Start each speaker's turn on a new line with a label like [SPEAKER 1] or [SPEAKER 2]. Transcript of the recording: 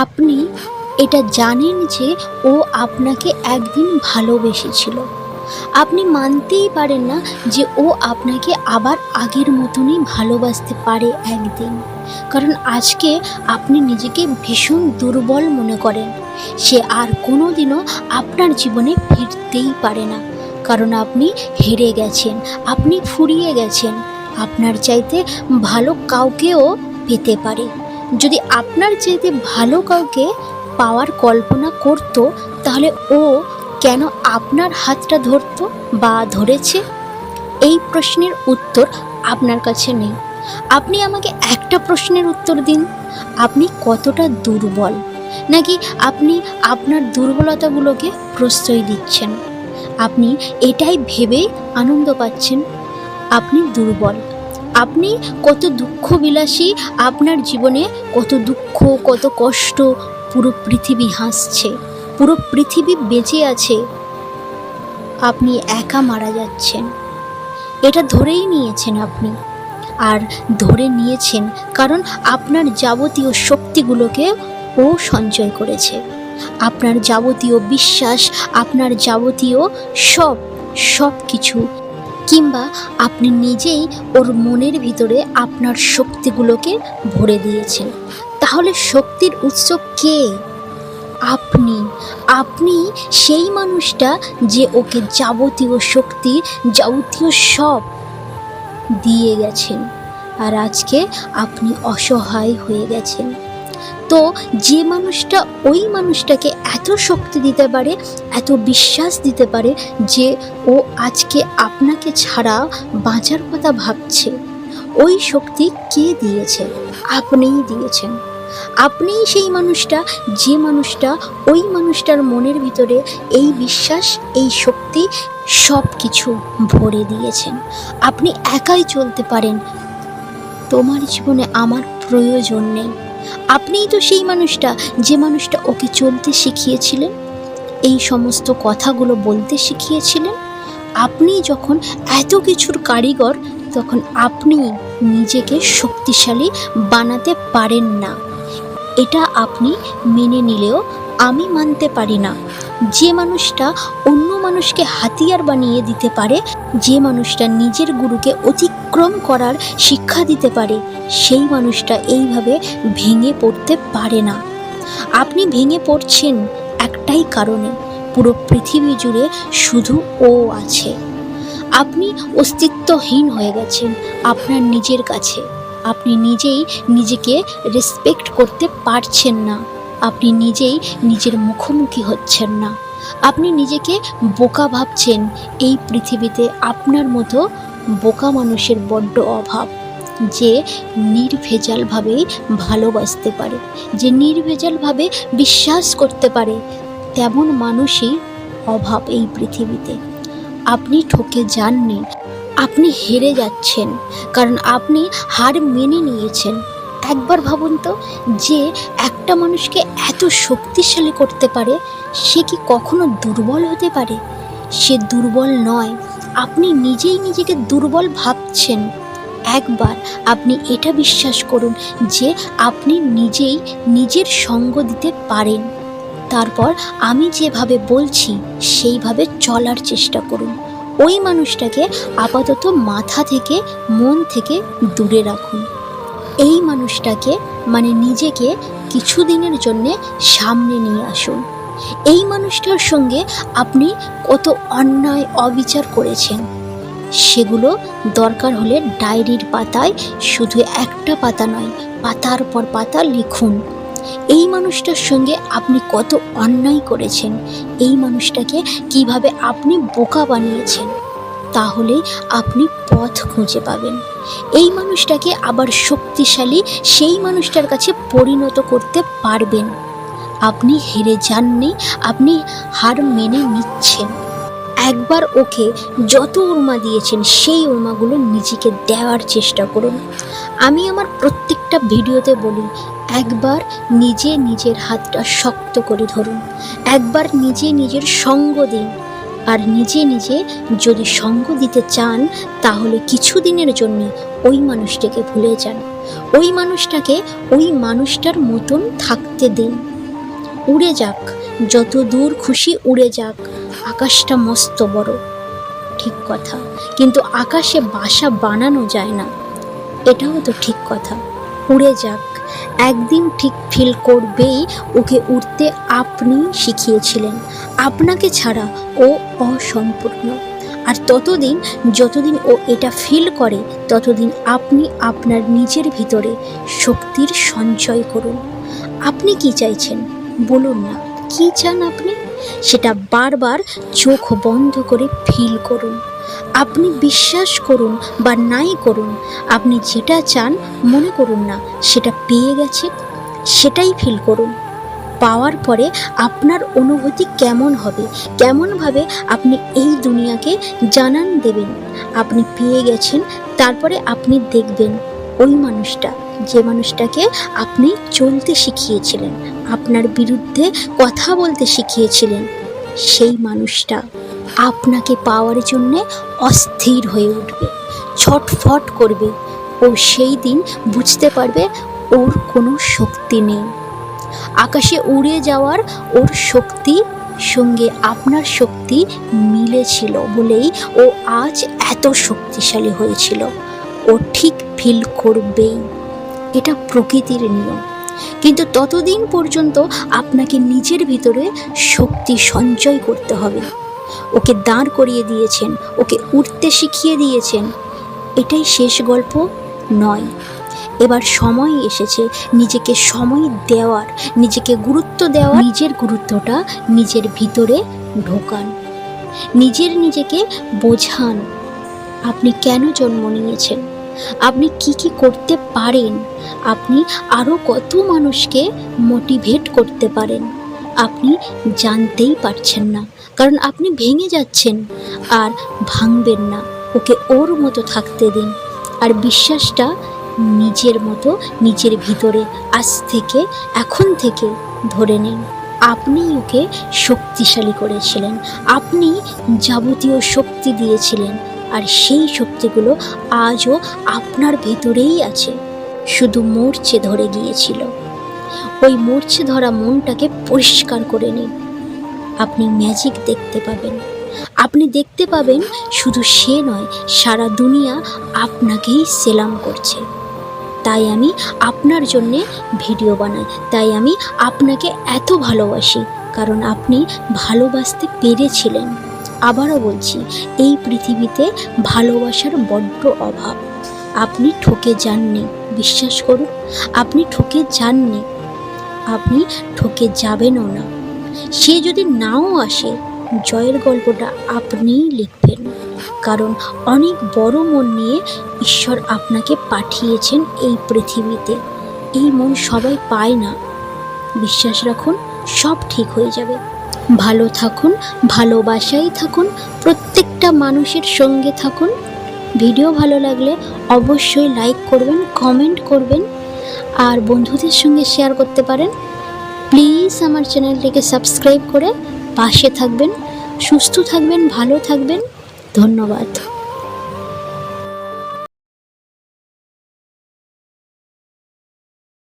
[SPEAKER 1] আপনি এটা জানেন যে ও আপনাকে একদিন ভালোবেসেছিল। আপনি মানতেই পারেন না যে ও আপনাকে আবার আগের মতনই ভালোবাসতে পারে একদিন। কারণ আজকে আপনি নিজেকে ভীষণ দুর্বল মনে করেন। সে আর কোনো দিনও আপনার জীবনে ফিরতেই পারে না। কারণ আপনি হেরে গেছেন, আপনি ফুরিয়ে গেছেন। আপনার চাইতে ভালো কাউকেও পেতে পারে। যদি আপনার চাইতে ভালো কাউকে পাওয়ার কল্পনা করত, তাহলে ও কেন আপনার হাতটা ধরতো বা ধরেছে? এই প্রশ্নের উত্তর আপনার কাছে নেই। আপনি আমাকে একটা প্রশ্নের উত্তর দিন। আপনি কতটা দুর্বল? নাকি আপনি আপনার দুর্বলতাগুলোকে প্রশ্রয় দিচ্ছেন? আপনি এটাই ভেবেই আনন্দ পাচ্ছেন। আপনি দুর্বল। আপনি কত দুঃখ বিলাসী আপনার জীবনে কত দুঃখ, কত কষ্ট, পুরো পৃথিবী হাসছে, পুরো পৃথিবী বেঁচে আছে। আপনি একা মারা যাচ্ছেন। এটা ধরেই নিয়েছেন আপনি। আর ধরে নিয়েছেন কারণ আপনার যাবতীয় শক্তিগুলোকে ও সঞ্চয় করেছে। আপনার যাবতীয় বিশ্বাস, আপনার যাবতীয় সব সব কিছু কিংবা আপনি নিজেই ওর মনের ভিতরে আপনার শক্তিগুলোকে ভরে দিয়েছেন। তাহলে শক্তির উৎস কে? আপনি। আপনি সেই মানুষটা যে ওকে যাবতীয় শক্তি, যাবতীয় সব দিয়ে গেছেন। আর আজকে আপনি অসহায় হয়ে গেছেন। তো যে মানুষটা ওই মানুষটাকে এত শক্তি দিতে পারে, এত বিশ্বাস দিতে পারে যে ও আজকে আপনাকে ছাড়া বাঁচার কথা ভাবছে, ওই শক্তি কে দিয়েছে? আপনিই দিয়েছেন। আপনিই সেই মানুষটা, যে মানুষটা ওই মানুষটার মনের ভিতরে এই বিশ্বাস, এই শক্তি সব কিছু ভরে দিয়েছেন। আপনি একাই চলতে পারেন। তোমার জীবনে আমার প্রয়োজন নেই। আপনিই তো সেই মানুষটা, যে মানুষটা ওকে চলতে শিখিয়েছিলেন, এই সমস্ত কথাগুলো বলতে শিখিয়েছিলেন। আপনি যখন এত কিছুর কারিগর, তখন আপনি নিজেকে শক্তিশালী বানাতে পারেন না। এটা আপনি মেনে নিলেও আমি মানতে পারি না। যে মানুষটা অন্য মানুষকে হাতিয়ার বানিয়ে দিতে পারে যে মানুষটা নিজের গুরুকে অতিক্রম করার শিক্ষা দিতে পারে, সেই মানুষটা এইভাবে ভেঙে পড়তে পারে না। আপনি ভেঙে পড়ছেন একটাই কারণে, পুরো পৃথিবী জুড়ে শুধু ও আছে। আপনি অস্তিত্বহীন হয়ে গেছেন আপনার নিজের কাছে। আপনি নিজেই নিজেকে রেসপেক্ট করতে পারছেন না। আপনি নিজেই নিজের মুখোমুখি হচ্ছেন না। আপনি নিজেকে বোকা ভাবছেন। এই পৃথিবীতে আপনার মতো বোকা মানুষের বড্ড অভাব, যে নির্ভেজালভাবেই ভালোবাসতে পারে, যে নির্ভেজালভাবে বিশ্বাস করতে পারে, তেমন মানুষই অভাব এই পৃথিবীতে। আপনি ঠকে যাননি, আপনি হেরে যাচ্ছেন, কারণ আপনি হার মেনে নিয়েছেন। একবার ভাবুন তো যে একটা মানুষকে এত শক্তিশালী করতে পারে, সে কি কখনো দুর্বল হতে পারে? সে দুর্বল নয়। আপনি নিজেই নিজেকে দুর্বল ভাবছেন। একবার আপনি এটা বিশ্বাস করুন যে আপনি নিজেই নিজের সঙ্গ দিতে পারেন। তারপর আমি যেভাবে বলছি, সেইভাবে চলার চেষ্টা করুন। ওই মানুষটাকে আপাতত মাথা থেকে, মন থেকে দূরে রাখুন। এই মানুষটাকে মানে নিজেকে কিছুদিনের জন্যে সামনে নিয়ে আসুন। এই মানুষটার সঙ্গে আপনি কত অন্যায়, অবিচার করেছেন। সেগুলো দরকার হলে ডায়েরির পাতায় শুধু একটা পাতা নয়, পাতার পর পাতা লিখুন। এই মানুষটার সঙ্গে আপনি কত অন্যায় করেছেন। এই মানুষটাকে কীভাবে আপনি বোকা বানিয়েছেন। তাহলে আপনি পথ খুঁজে পাবেন। এই মানুষটাকে আবার শক্তিশালী, সেই মানুষটার কাছে পরিণত করতে পারবেন। আপনি হেরে যাননি, আপনি হার মেনে নিচ্ছেন। একবার ওকে যত উর্মা দিয়েছেন, সেই উর্মাগুলো নিজেকে দেওয়ার চেষ্টা করুন। আমি আমার প্রত্যেকটা ভিডিওতে বলি, একবার নিজে নিজের হাতটা শক্ত করে ধরুন। একবার নিজে নিজের সঙ্গ দিন। আর নিজে নিজে যদি সঙ্গ দিতে চান, তাহলে কিছুদিনের জন্য ওই মানুষটাকে ভুলে যান। ওই মানুষটাকে ওই মানুষটার মতন থাকতে দিন। উড়ে যাক, যত দূর খুশি উড়ে যাক, আকাশটা মস্ত বড়। ঠিক কথা, কিন্তু আকাশে বাসা বানানো যায় না। এটাও তো ঠিক কথা। উড়ে যাক। একদিন ঠিক ফিল করবেই ওকে উঠতে আপনি শিখিয়েছিলেন। আপনাকে ছাড়া ও অসম্পূর্ণ। আর ততদিন, যতদিন ও এটা ফিল করে, ততদিন আপনি আপনার নিজের ভিতরে শক্তির সঞ্চয় করুন। আপনি কি চাইছেন? বলুন না। কি চান আপনি? সেটা বারবার চোখ বন্ধ করে ফিল করুন। আপনি বিশ্বাস করুন বা নাই করুন, আপনি যেটা চান মনে করুন না, সেটা পেয়ে গেছে, সেটাই ফিল করুন। পাওয়ার পরে আপনার অনুভূতি কেমন হবে? কেমনভাবে আপনি এই দুনিয়াকে জানান দেবেন? আপনি পেয়ে গেছেন, তারপরে আপনি দেখবেন ওই মানুষটা, যে মানুষটাকে আপনি চলতে শিখিয়েছিলেন, আপনার বিরুদ্ধে কথা বলতে শিখিয়েছিলেন, সেই মানুষটা। আপনাকে পাওয়ার জন্যে অস্থির হয়ে উঠবে, ছটফট করবে ও সেই দিন বুঝতে পারবে ওর কোনো শক্তি নেই। আকাশে উড়ে যাওয়ার ওর শক্তি সঙ্গে আপনার শক্তি মিলেছিল বলেই ও আজ এত শক্তিশালী হয়েছিল। ও ঠিক ফিল করবেই, এটা প্রকৃতির নিয়ম। কিন্তু ততদিন পর্যন্ত আপনাকে নিজের ভিতরে শক্তি সঞ্চয় করতে হবে। ওকে দাঁড় করিয়ে দিয়েছেন, ওকে উঠতে শিখিয়ে দিয়েছেন। এটাই শেষ গল্প নয়। এবার সময় এসেছে নিজেকে সময় দেওয়ার, নিজেকে গুরুত্ব দেওয়া নিজের গুরুত্বটা নিজের ভিতরে ঢোকান। নিজের নিজেকে বোঝান, আপনি কেন জন্ম নিয়েছেন? আপনি কি কি করতে পারেন? আপনি আরও কত মানুষকে মোটিভেট করতে পারেন? আপনি জানতেই পারছেন না। কারণ আপনি ভেঙে যাচ্ছেন। আর ভাঙবেন না, ওকে ওর মতো থাকতে দিন। আর বিশ্বাসটা নিজের মতো, নিজের ভিতরে আজ থেকে, এখন থেকে ধরে নিন। আপনি ওকে শক্তিশালী করেছিলেন। আপনি যাবতীয় শক্তি দিয়েছিলেন। আর সেই শক্তিগুলো আজও আপনার ভেতরেই আছে। শুধু মরচে ধরে গিয়েছিল। ওই মরচে ধরা মনটাকে পরিষ্কার করে নিন। আপনি ম্যাজিক দেখতে পাবেন। আপনি দেখতে পাবেন শুধু সে নয়, সারা দুনিয়া আপনাকেই সেলাম করছে। তাই আমি আপনার জন্যে ভিডিও বানাই। তাই আমি আপনাকে এত ভালোবাসি, কারণ আপনি ভালোবাসতে পেরেছিলেন। আবারও বলছি, এই পৃথিবীতে ভালোবাসার বড্ড অভাব। আপনি ঠকে যাননি, বিশ্বাস করুন, আপনি ঠকে যাননি। আপনি ঠকে যাবেনও না। সে যদি নাও আসে, জয়ের গল্পটা আপনিই লিখবেন। কারণ অনেক বড় মন নিয়ে ঈশ্বর আপনাকে পাঠিয়েছেন এই পৃথিবীতে। এই মন সবাই পায় না। বিশ্বাস রাখুন, সব ঠিক হয়ে যাবে। ভালো থাকুন ভালোবাসাই থাকুন, প্রত্যেকটা মানুষের সঙ্গে থাকুন। ভিডিও ভালো লাগলে অবশ্যই লাইক করবেন, কমেন্ট করবেন। আর বন্ধুদের সঙ্গে শেয়ার করতে পারেন। প্লিজ আমার চ্যানেলটিকে সাবস্ক্রাইব করে পাশে থাকবেন সুস্থ থাকবেন ভালো থাকবেন। ধন্যবাদ।